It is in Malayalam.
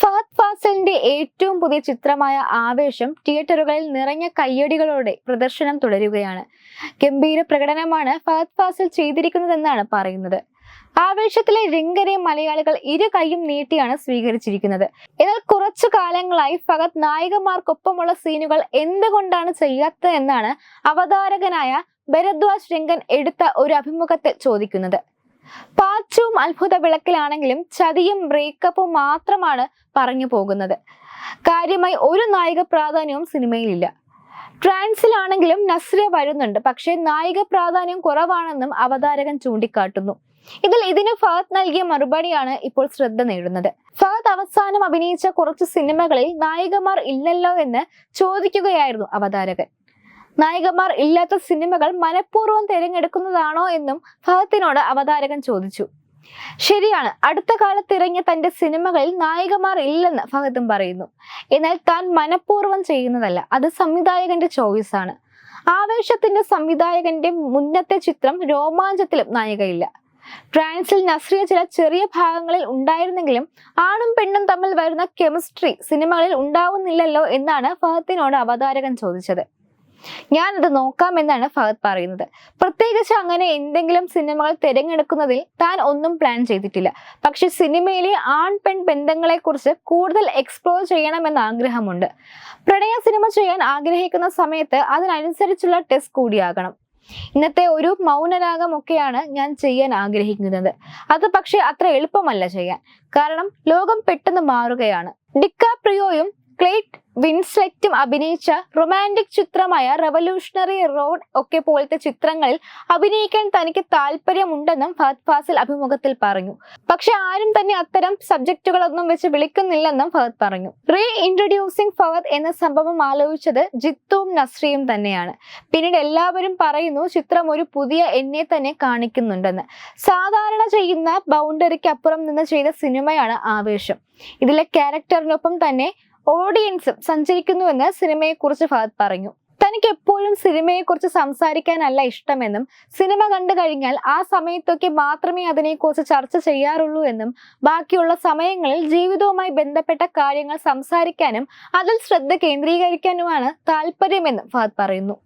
ഫഹദ് ഫാസലിന്റെ ഏറ്റവും പുതിയ ചിത്രമായ ആവേശം തിയേറ്ററുകളിൽ നിറഞ്ഞ കയ്യടികളോടെ പ്രദർശനം തുടരുകയാണ്. ഗംഭീര പ്രകടനമാണ് ഫഹദ് ഫാസിൽ ചെയ്തിരിക്കുന്നതെന്നാണ് പറയുന്നത്. ആവേശത്തിലെ രംഗരെ മലയാളികൾ ഇരു കൈയും നീട്ടിയാണ് സ്വീകരിച്ചിരിക്കുന്നത്. എന്നാൽ കുറച്ചു കാലങ്ങളായി ഫഹദ് നായികമാർക്കൊപ്പമുള്ള സീനുകൾ എന്തുകൊണ്ടാണ് ചെയ്യാത്തത് എന്നാണ് അവതാരകനായ ഭരദ്വാജ് രംഗൻ എടുത്ത ഒരു അഭിമുഖത്തിൽ ചോദിക്കുന്നത്. പാച്ചും അത്ഭുത വിളക്കിലാണെങ്കിലും ചതിയും ബ്രേക്കപ്പും മാത്രമാണ് പറഞ്ഞു പോകുന്നത്. കാര്യമായി ഒരു നായിക പ്രാധാന്യവും സിനിമയിലില്ല. ട്രാൻസിലാണെങ്കിലും നസ്രിയ വരുന്നുണ്ട്. പക്ഷേ നായിക പ്രാധാന്യം കുറവാണെന്നും അവതാരകൻ ചൂണ്ടിക്കാട്ടുന്നു. ഇതിൽ ഇതിന് ഫഹദ് നൽകിയ മറുപടിയാണ് ഇപ്പോൾ ശ്രദ്ധ നേടുന്നത്. ഫഹദ് അവസാനം അഭിനയിച്ച കുറച്ച് സിനിമകളിൽ നായികമാർ ഇല്ലല്ലോ എന്ന് ചോദിക്കുകയായിരുന്നു അവതാരകൻ. നായികമാർ ഇല്ലാത്ത സിനിമകൾ മനഃപൂർവം തിരഞ്ഞെടുക്കുന്നതാണോ എന്നും ഫഹദിനോട് അവതാരകൻ ചോദിച്ചു. ശരിയാണ് അടുത്ത കാലത്ത് ഇറങ്ങിയ തന്റെ സിനിമകളിൽ നായികമാർ ഇല്ലെന്ന് ഫഹദും പറയുന്നു. എന്നാൽ താൻ മനഃപൂർവം ചെയ്യുന്നതല്ല അത് സംവിധായകന്റെ ചോയ്സ് ആണ് ആവേശത്തിന്റെ സംവിധായകന്റെ മുന്നത്തെ ചിത്രം രോമാഞ്ചത്തിലും നായികയില്ല. ട്രാൻസിൽ നസ്രിയ ചില ചെറിയ ഭാഗങ്ങളിൽ ഉണ്ടായിരുന്നെങ്കിലും ആണും പെണ്ണും തമ്മിൽ വരുന്ന കെമിസ്ട്രി സിനിമകളിൽ ഉണ്ടാവുന്നില്ലല്ലോ എന്നാണ് ഫഹത്തിനോട് അവതാരകൻ ചോദിച്ചത്. ഞാനത് നോക്കാമെന്നാണ് ഫഹദ് പറയുന്നത്. പ്രത്യേകിച്ച് അങ്ങനെ എന്തെങ്കിലും സിനിമകൾ തിരഞ്ഞെടുക്കുന്നതിൽ താൻ ഒന്നും പ്ലാൻ ചെയ്തിട്ടില്ല. പക്ഷെ സിനിമയിലെ ആൺ പെൺ ബന്ധങ്ങളെ കുറിച്ച് കൂടുതൽ എക്സ്പ്ലോർ ചെയ്യണമെന്ന ആഗ്രഹമുണ്ട്. പ്രണയ സിനിമ ചെയ്യാൻ ആഗ്രഹിക്കുന്ന സമയത്ത് അതിനനുസരിച്ചുള്ള ടെസ്റ്റ് കൂടിയാകണം. ഇന്നത്തെ ഒരു മൗനരാഗമൊക്കെയാണ് ഞാൻ ചെയ്യാൻ ആഗ്രഹിക്കുന്നത്. അത് പക്ഷെ അത്ര എളുപ്പമല്ല ചെയ്യാൻ. കാരണം ലോകം പെട്ടെന്ന് മാറുകയാണ്. ഡിക്കാപ്രിയോയും ക്ലേറ്റ് വിൻസ്ലെറ്റും അഭിനയിച്ച റൊമാന്റിക് ചിത്രമായ റവല്യൂഷണറി റോഡ് ഒക്കെ പോലത്തെ ചിത്രങ്ങളിൽ അഭിനയിക്കാൻ തനിക്ക് താല്പര്യമുണ്ടെന്നും ഫഹദ് ഫാസിൽ അഭിമുഖത്തിൽ പറഞ്ഞു. പക്ഷെ ആരും തന്നെ അത്തരം സബ്ജക്റ്റുകളൊന്നും വെച്ച് വിളിക്കുന്നില്ലെന്നും ഫഹദ് പറഞ്ഞു. റീ ഇൻട്രൊഡ്യൂസിംഗ് ഫഹദ് എന്ന സംഭവം ആലോചിച്ചത് ജിത്തുവും നസ്രിയും തന്നെയാണ്. പിന്നീട് എല്ലാവരും പറയുന്നു ചിത്രം ഒരു പുതിയ എന്നെ തന്നെ കാണിക്കുന്നുണ്ടെന്ന്. സാധാരണ ചെയ്യുന്ന ബൗണ്ടറിക്ക് അപ്പുറം നിന്ന് ചെയ്ത സിനിമയാണ് ആവേശം. ഇതിലെ ക്യാരക്ടറിനൊപ്പം തന്നെ ഓഡിയൻസും സഞ്ചരിക്കുന്നുവെന്ന് സിനിമയെക്കുറിച്ച് ഫഹദ് പറഞ്ഞു. തനിക്ക് എപ്പോഴും സിനിമയെക്കുറിച്ച് സംസാരിക്കാനല്ല ഇഷ്ടമെന്നും സിനിമ കണ്ടു കഴിഞ്ഞാൽ ആ സമയത്തൊക്കെ മാത്രമേ അതിനെക്കുറിച്ച് ചർച്ച ചെയ്യാറുള്ളൂ എന്നും ബാക്കിയുള്ള സമയങ്ങളിൽ ജീവിതവുമായി ബന്ധപ്പെട്ട കാര്യങ്ങൾ സംസാരിക്കാനും അതിൽ ശ്രദ്ധ കേന്ദ്രീകരിക്കാനുമാണ് താല്പര്യമെന്നും ഫഹദ് പറയുന്നു.